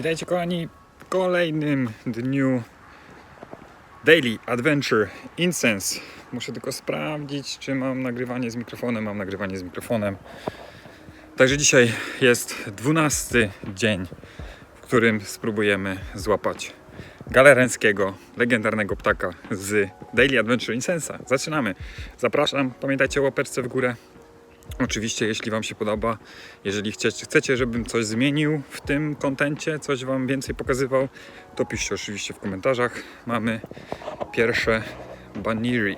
Witajcie kochani w kolejnym dniu Daily Adventure Incense. Muszę tylko sprawdzić, czy mam nagrywanie z mikrofonem. Mam nagrywanie z mikrofonem. Także dzisiaj jest 12 dzień, w którym spróbujemy złapać galerenckiego, legendarnego ptaka z Daily Adventure Incense. Zaczynamy. Zapraszam. Pamiętajcie o łapeczce w górę. Oczywiście, jeśli Wam się podoba, jeżeli chcecie, żebym coś zmienił w tym kontencie, coś Wam więcej pokazywał, to piszcie oczywiście w komentarzach. Mamy pierwsze Baniri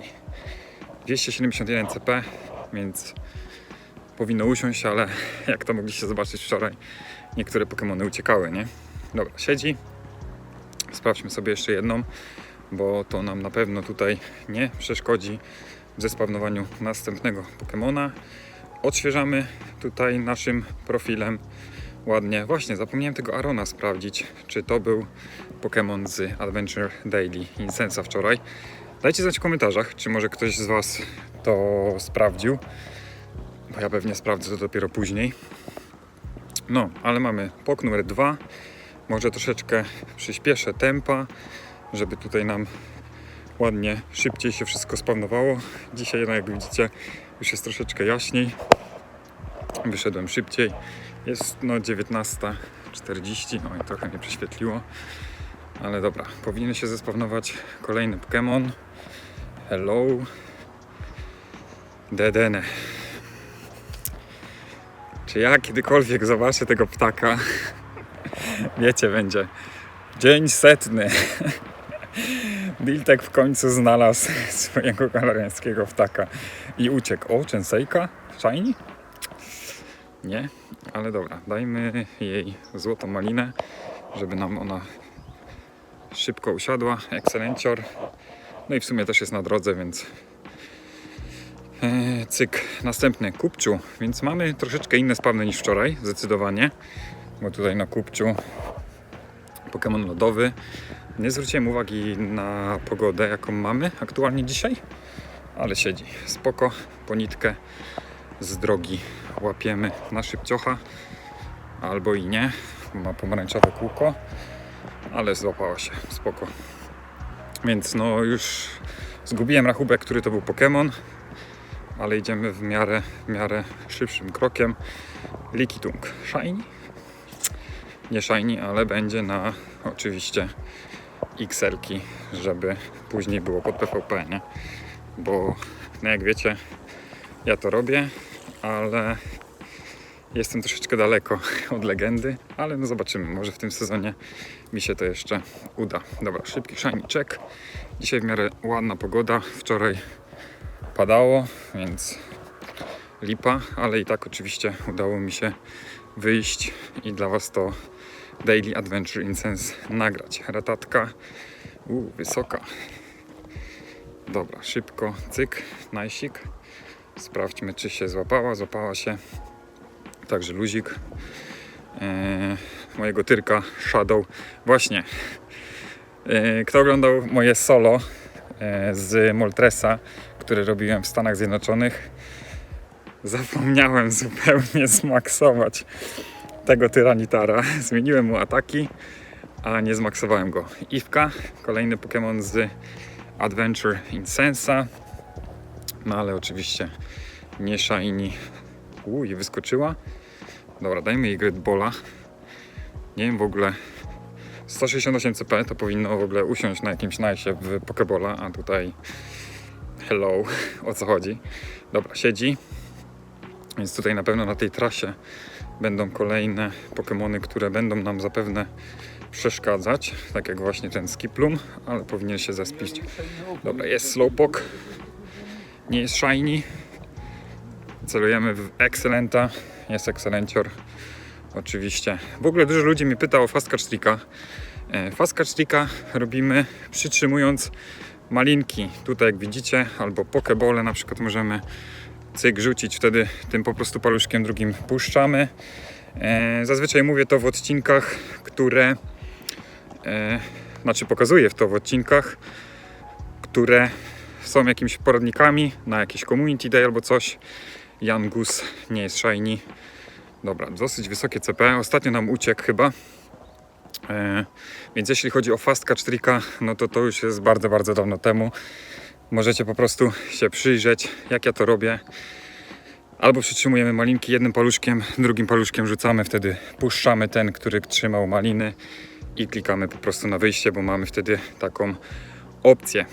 271 CP, więc powinno usiąść, ale jak to mogliście zobaczyć wczoraj, niektóre Pokémony uciekały, nie? Dobra, siedzi. Sprawdźmy sobie jeszcze jedną, bo to nam na pewno tutaj nie przeszkodzi w zespawnowaniu następnego Pokémona odświeżamy tutaj naszym profilem ładnie. Właśnie, zapomniałem tego Arona sprawdzić, czy to był Pokémon z Adventure Daily Incensa wczoraj. Dajcie znać w komentarzach, czy może ktoś z Was to sprawdził, bo ja pewnie sprawdzę to dopiero później. No, ale mamy pok numer dwa. Może troszeczkę przyspieszę tempa, żeby tutaj nam ładnie, szybciej się wszystko spawnowało. Dzisiaj, no jak widzicie, już jest troszeczkę jaśniej. Wyszedłem szybciej. Jest no 19.40, no i trochę mnie prześwietliło. Ale dobra, powinien się zespawnować kolejny Pokémon. Hello. Dedene. Czy ja kiedykolwiek zobaczę tego ptaka? Wiecie, będzie dzień setny. Diltek w końcu znalazł swojego galereńskiego ptaka i uciekł. O, Częsejka? Shiny? Nie, ale dobra, dajmy jej złotą malinę, żeby nam ona szybko usiadła. Ekscelencior. No i w sumie też jest na drodze, więc e, cyk. Następny kupciu, więc mamy troszeczkę inne spawny niż wczoraj, zdecydowanie. Bo tutaj na kupciu Pokémon lodowy. Nie zwróciłem uwagi na pogodę, jaką mamy aktualnie dzisiaj, ale siedzi spoko, po nitkę z drogi łapiemy na szybciocha, albo i nie, ma pomarańczowe kółko, ale złapała się, spoko. Więc no już zgubiłem rachubek, który to był Pokémon, ale idziemy w miarę, w miarę szybszym krokiem. Likitung Shiny? Nie Shiny, ale będzie na oczywiście XL-ki, żeby później było pod PvP, nie? Bo no jak wiecie, ja to robię, ale jestem troszeczkę daleko od legendy, ale no zobaczymy, może w tym sezonie mi się to jeszcze uda. Dobra, szybki shiny check. Dzisiaj w miarę ładna pogoda, wczoraj padało, więc lipa, ale i tak oczywiście udało mi się wyjść i dla Was to Daily Adventure Incense nagrać. Ratatka, u, wysoka. Dobra, szybko, cyk, najsik. Sprawdźmy, czy się złapała. Złapała się. Także luzik. Eee, mojego tyrka Shadow. Właśnie. Eee, kto oglądał moje solo eee, z Moltresa, które robiłem w Stanach Zjednoczonych, zapomniałem zupełnie zmaksować tego tyranitara. Zmieniłem mu ataki, a nie zmaksowałem go. Iwka, kolejny Pokémon z Adventure Incensa. No ale oczywiście nie shiny. Uj, wyskoczyła. Dobra, dajmy jej Great Bola. Nie wiem w ogóle. 168 CP to powinno w ogóle usiąść na jakimś najsie w Pokebola, a tutaj hello, o co chodzi. Dobra, siedzi. Więc tutaj na pewno na tej trasie będą kolejne Pokémony, które będą nam zapewne przeszkadzać, tak jak właśnie ten Skiplum, ale powinien się zespić. Dobra, jest Slowpoke, nie jest Shiny. Celujemy w Excellenta, jest Excellentior, oczywiście. W ogóle dużo ludzi mi pyta o Fast Catch Tricka. E, Fast Catch Tricka robimy przytrzymując malinki. Tutaj jak widzicie, albo Pokebole na przykład możemy cyk rzucić, wtedy tym po prostu paluszkiem drugim puszczamy. E, zazwyczaj mówię to w odcinkach, które e, znaczy pokazuję to w odcinkach, które są jakimiś poradnikami na jakiś community day albo coś. Jan Gus nie jest shiny. Dobra, dosyć wysokie CP. Ostatnio nam uciekł chyba. E, Więc jeśli chodzi o Fast Catch Tricka, no to to już jest bardzo, bardzo dawno temu. Możecie po prostu się przyjrzeć, jak ja to robię. Albo przytrzymujemy malinki jednym paluszkiem, drugim paluszkiem rzucamy, wtedy puszczamy ten, który trzymał maliny i klikamy po prostu na wyjście, bo mamy wtedy taką opcję.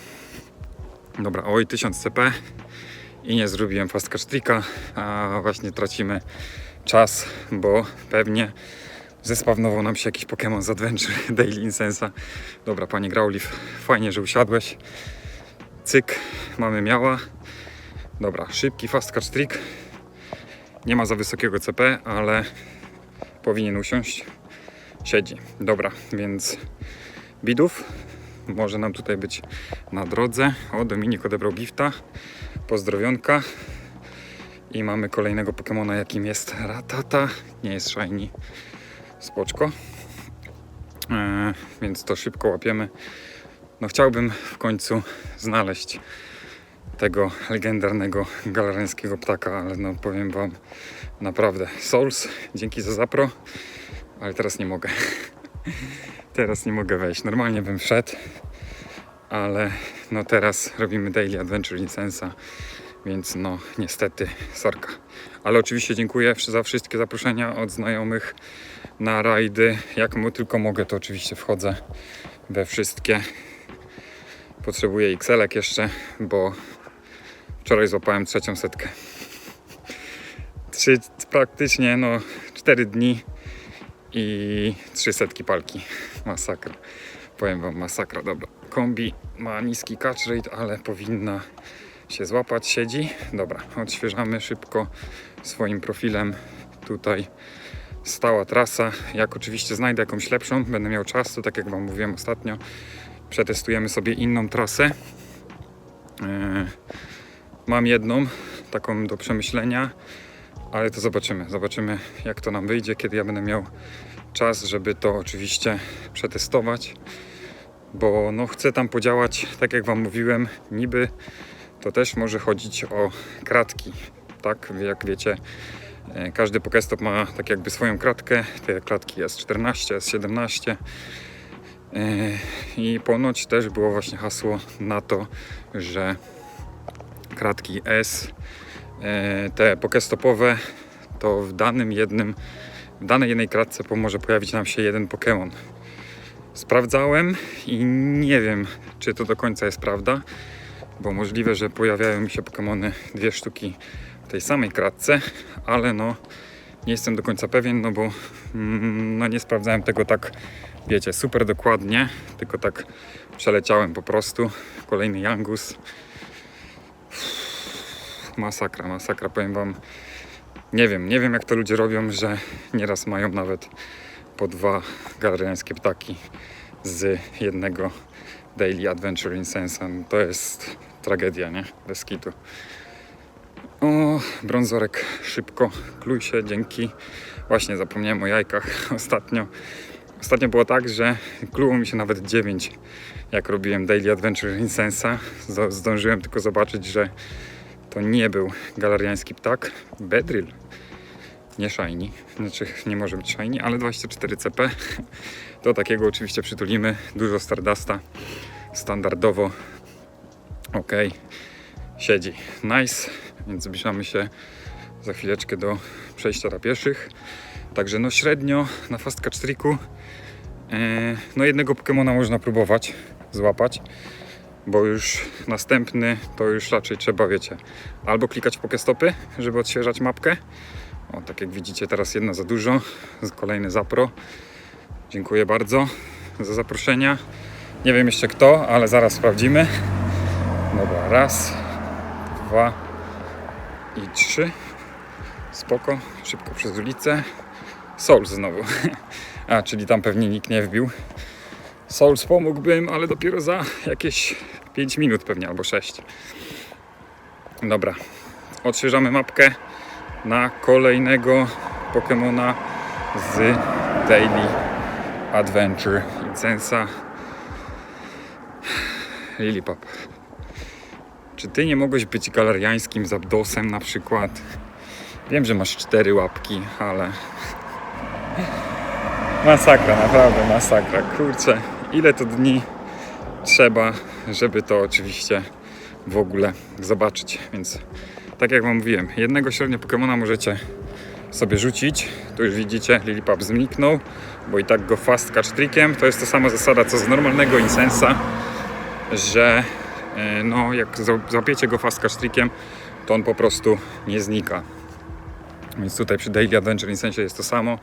Dobra, oj, 1000 CP i nie zrobiłem fast catch tricka, a właśnie tracimy czas, bo pewnie zespawnował nam się jakiś Pokémon z Adventure Daily Insensa. Dobra, panie Growlif, fajnie, że usiadłeś. Cyk, mamy miała. Dobra, szybki fast catch trick. Nie ma za wysokiego CP, ale powinien usiąść. Siedzi. Dobra, więc bidów może nam tutaj być na drodze. O, Dominik odebrał gifta. Pozdrowionka. I mamy kolejnego Pokemona, jakim jest Ratata. Nie jest shiny. Spoczko. E, więc to szybko łapiemy. No chciałbym w końcu znaleźć tego legendarnego galerańskiego ptaka, ale no powiem wam naprawdę Souls, dzięki za zapro, ale teraz nie mogę. teraz nie mogę wejść. Normalnie bym wszedł, ale no teraz robimy Daily Adventure Licensa, więc no niestety sorka. Ale oczywiście dziękuję za wszystkie zaproszenia od znajomych na rajdy. Jak tylko mogę, to oczywiście wchodzę we wszystkie. Potrzebuję XL-ek jeszcze, bo wczoraj złapałem trzecią setkę. Trzy, praktycznie no cztery dni i trzy setki palki. Masakra. Powiem wam masakra. Dobra. Kombi ma niski catch rate, ale powinna się złapać. Siedzi. Dobra. Odświeżamy szybko swoim profilem tutaj stała trasa. Jak oczywiście znajdę jakąś lepszą, będę miał czas, to tak jak Wam mówiłem ostatnio, przetestujemy sobie inną trasę. Yy, Mam jedną taką do przemyślenia, ale to zobaczymy. Zobaczymy, jak to nam wyjdzie, kiedy ja będę miał czas, żeby to oczywiście przetestować, bo no, chcę tam podziałać, tak jak Wam mówiłem, niby to też może chodzić o kratki, tak? Jak wiecie, e, każdy Pokestop ma tak jakby swoją kratkę, te klatki jest 14, jest 17 E, i ponoć też było właśnie hasło na to, że kratki S, e, te pokestopowe, to w danym jednym, w danej jednej kratce może pojawić nam się jeden Pokémon. Sprawdzałem i nie wiem, czy to do końca jest prawda, bo możliwe, że pojawiają mi się Pokémony dwie sztuki w tej samej kratce, ale no nie jestem do końca pewien, no bo mm, no nie sprawdzałem tego tak, wiecie, super dokładnie, tylko tak przeleciałem po prostu. Kolejny Yangus. Masakra, masakra, powiem wam. Nie wiem, nie wiem jak to ludzie robią, że nieraz mają nawet po dwa galeriańskie ptaki z jednego Daily Adventure in Sensa. No To jest tragedia, nie? Bez kitu. O, brązorek szybko, kluj się, dzięki. Właśnie zapomniałem o jajkach ostatnio. Ostatnio było tak, że kluło mi się nawet 9, jak robiłem Daily Adventure in Sensa. Zdo- Zdążyłem tylko zobaczyć, że to nie był galeriański ptak, Bedrill. Nie shiny, znaczy nie może być shiny, ale 24 CP. Do takiego oczywiście przytulimy. Dużo Stardusta, standardowo. Ok, siedzi. Nice, więc zbliżamy się za chwileczkę do przejścia dla pieszych. Także no średnio na Fast Catch e, no jednego Pokemona można próbować złapać, bo już następny to już raczej trzeba, wiecie, albo klikać w Pokestopy, żeby odświeżać mapkę. O, tak jak widzicie teraz jedna za dużo, kolejny zapro. Dziękuję bardzo za zaproszenia. Nie wiem jeszcze kto, ale zaraz sprawdzimy. Dobra, raz, dwa i trzy. Spoko, szybko przez ulicę. Souls znowu. A, czyli tam pewnie nikt nie wbił. Souls pomógłbym, ale dopiero za jakieś 5 minut pewnie, albo 6. Dobra, odświeżamy mapkę na kolejnego Pokemona z Daily Adventure Incensa Lilipop. Czy ty nie mogłeś być galeriańskim Zapdosem na przykład? Wiem, że masz cztery łapki, ale Masakra, naprawdę masakra. Kurczę, ile to dni trzeba, żeby to oczywiście w ogóle zobaczyć. Więc tak jak Wam mówiłem, jednego średnio Pokemona możecie sobie rzucić. Tu już widzicie, Lilipap zniknął, bo i tak go fast catch trickiem. To jest ta sama zasada co z normalnego Insensa, że e, no, jak złapiecie go fast catch trickiem, to on po prostu nie znika. Więc tutaj przy Daily Adventure Insensie jest to samo,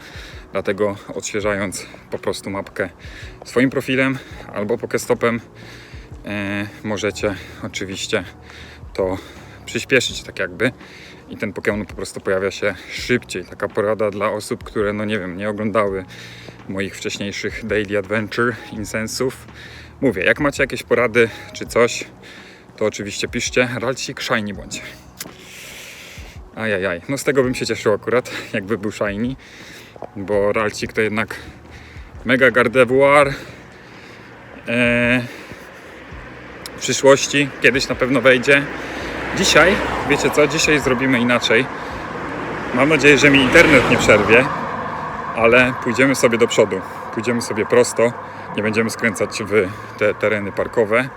dlatego odświeżając po prostu mapkę swoim profilem albo Pokestopem e, możecie oczywiście to przyspieszyć tak jakby i ten Pokémon po prostu pojawia się szybciej. Taka porada dla osób, które no nie wiem, nie oglądały moich wcześniejszych Daily Adventure Insensów. Mówię, jak macie jakieś porady czy coś, to oczywiście piszcie. Ralcik shiny bądź. Ajajaj, no z tego bym się cieszył akurat, jakby był shiny, bo Ralcik to jednak mega gardevoir. Eee, w przyszłości kiedyś na pewno wejdzie. Dzisiaj, wiecie co, dzisiaj zrobimy inaczej. Mam nadzieję, że mi internet nie przerwie, ale pójdziemy sobie do przodu. Pójdziemy sobie prosto, nie będziemy skręcać w te tereny parkowe.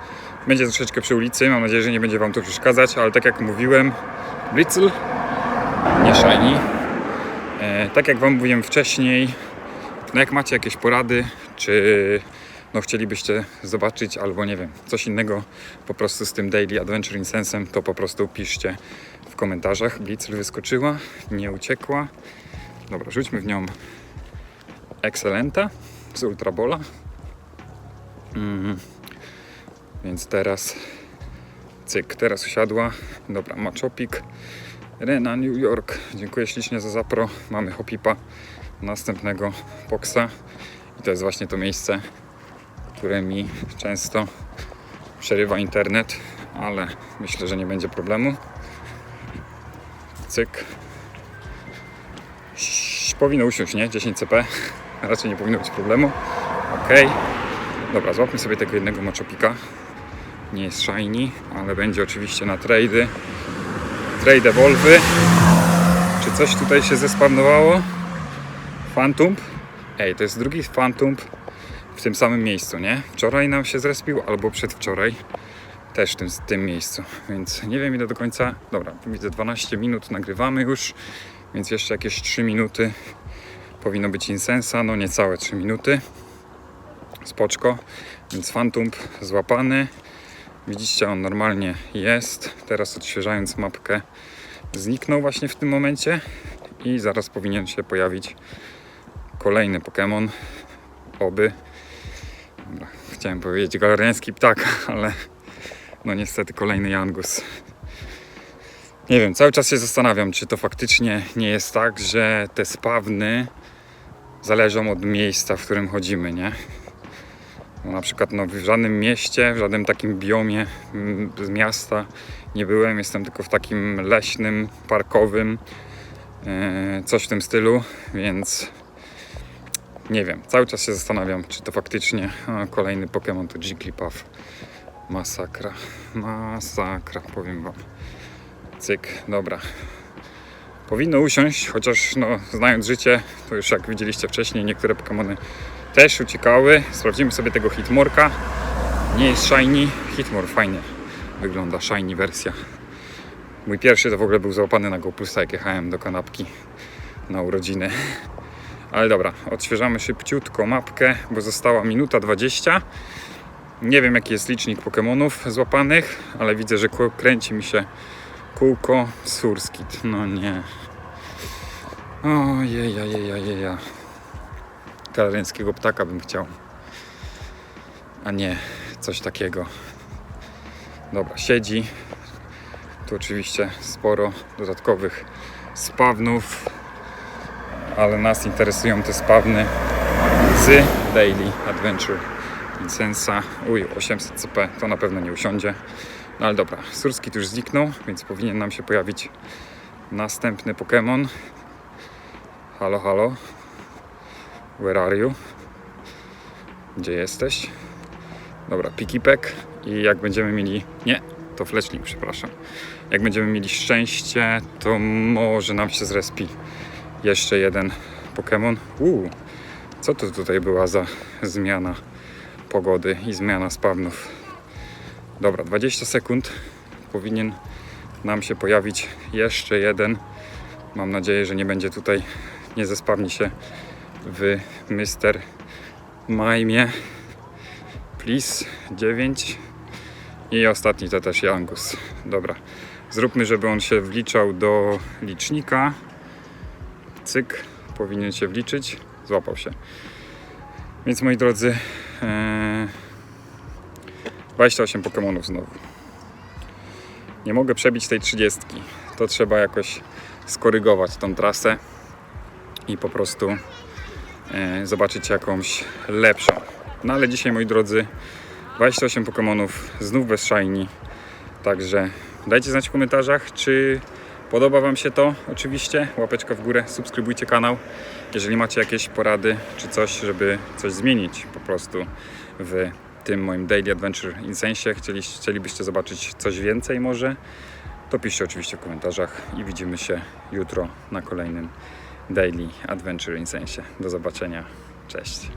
Będzie troszeczkę przy ulicy, mam nadzieję, że nie będzie Wam to przeszkadzać, ale tak jak mówiłem, Blitzel, nie tak jak Wam mówiłem wcześniej, no jak macie jakieś porady, czy no chcielibyście zobaczyć, albo nie wiem, coś innego po prostu z tym Daily Adventure Insensem, to po prostu piszcie w komentarzach. Blitzel wyskoczyła, nie uciekła. Dobra, rzućmy w nią Excelenta z Ultrabola. Mm. Więc teraz cyk, teraz usiadła. Dobra, Machopik. Rena New York. Dziękuję ślicznie za zapro. Mamy Hopipa następnego Boxa. I to jest właśnie to miejsce, które mi często przerywa internet, ale myślę, że nie będzie problemu. Cyk. Powinno usiąść, nie? 10 CP. Raczej nie powinno być problemu. Ok. Dobra, złapmy sobie tego jednego Machopika. Nie jest shiny, ale będzie oczywiście na trady. Trade Evolvy. Czy coś tutaj się zespawnowało? Phantom. Ej, to jest drugi Phantom w tym samym miejscu, nie? Wczoraj nam się zrespił, albo przedwczoraj też w tym, w tym miejscu, więc nie wiem ile do końca. Dobra, widzę 12 minut, nagrywamy już, więc jeszcze jakieś 3 minuty powinno być Insensa, no niecałe 3 minuty. Spoczko, więc Phantom złapany. Widzicie, on normalnie jest. Teraz odświeżając mapkę, zniknął właśnie w tym momencie i zaraz powinien się pojawić kolejny Pokémon. Oby. Dobra, chciałem powiedzieć galeriański ptak, ale no niestety kolejny Jangus. Nie wiem, cały czas się zastanawiam, czy to faktycznie nie jest tak, że te spawny zależą od miejsca, w którym chodzimy, nie? No, na przykład no, w żadnym mieście, w żadnym takim biomie mm, z miasta nie byłem. Jestem tylko w takim leśnym, parkowym, e, coś w tym stylu, więc nie wiem. Cały czas się zastanawiam, czy to faktycznie a, kolejny Pokémon to Jigglypuff. Masakra, masakra, powiem wam. Cyk, dobra. Powinno usiąść, chociaż no, znając życie, to już jak widzieliście wcześniej, niektóre Pokémony też uciekały. Sprawdzimy sobie tego Hitmorka. Nie jest shiny. Hitmor fajnie wygląda, shiny wersja. Mój pierwszy to w ogóle był załapany na GoPlusa, jak jechałem do kanapki na urodziny. Ale dobra, odświeżamy szybciutko mapkę, bo została minuta 20. Nie wiem jaki jest licznik Pokémonów złapanych, ale widzę, że kręci mi się kółko Surskit. No nie. Ojeja, kanaryjskiego ptaka bym chciał, a nie coś takiego. Dobra, siedzi. Tu oczywiście sporo dodatkowych spawnów, ale nas interesują te spawny z Daily Adventure Incensa. Uj, 800 CP to na pewno nie usiądzie. No ale dobra, Surski już zniknął, więc powinien nam się pojawić następny Pokémon. Halo, halo. Where are you? Gdzie jesteś? Dobra, pikipek i jak będziemy mieli... Nie, to flecznik, przepraszam. Jak będziemy mieli szczęście, to może nam się zrespi jeszcze jeden Pokémon. Uuu, Co to tutaj była za zmiana pogody i zmiana spawnów? Dobra, 20 sekund. Powinien nam się pojawić jeszcze jeden. Mam nadzieję, że nie będzie tutaj, nie zespawni się w Mr. Majmie. Please, 9. I ostatni to też Jangus. Dobra, zróbmy, żeby on się wliczał do licznika. Cyk, powinien się wliczyć. Złapał się. Więc moi drodzy, e, 28 Pokémonów znowu. Nie mogę przebić tej 30. To trzeba jakoś skorygować tą trasę i po prostu zobaczyć jakąś lepszą. No ale dzisiaj, moi drodzy, 28 Pokémonów, znów bez shiny. Także dajcie znać w komentarzach, czy podoba Wam się to. Oczywiście, łapeczka w górę, subskrybujcie kanał. Jeżeli macie jakieś porady, czy coś, żeby coś zmienić po prostu w tym moim Daily Adventure Insensie, chcieli, chcielibyście zobaczyć coś więcej może, to piszcie oczywiście w komentarzach i widzimy się jutro na kolejnym Daily Adventure Insensie. Do zobaczenia. Cześć.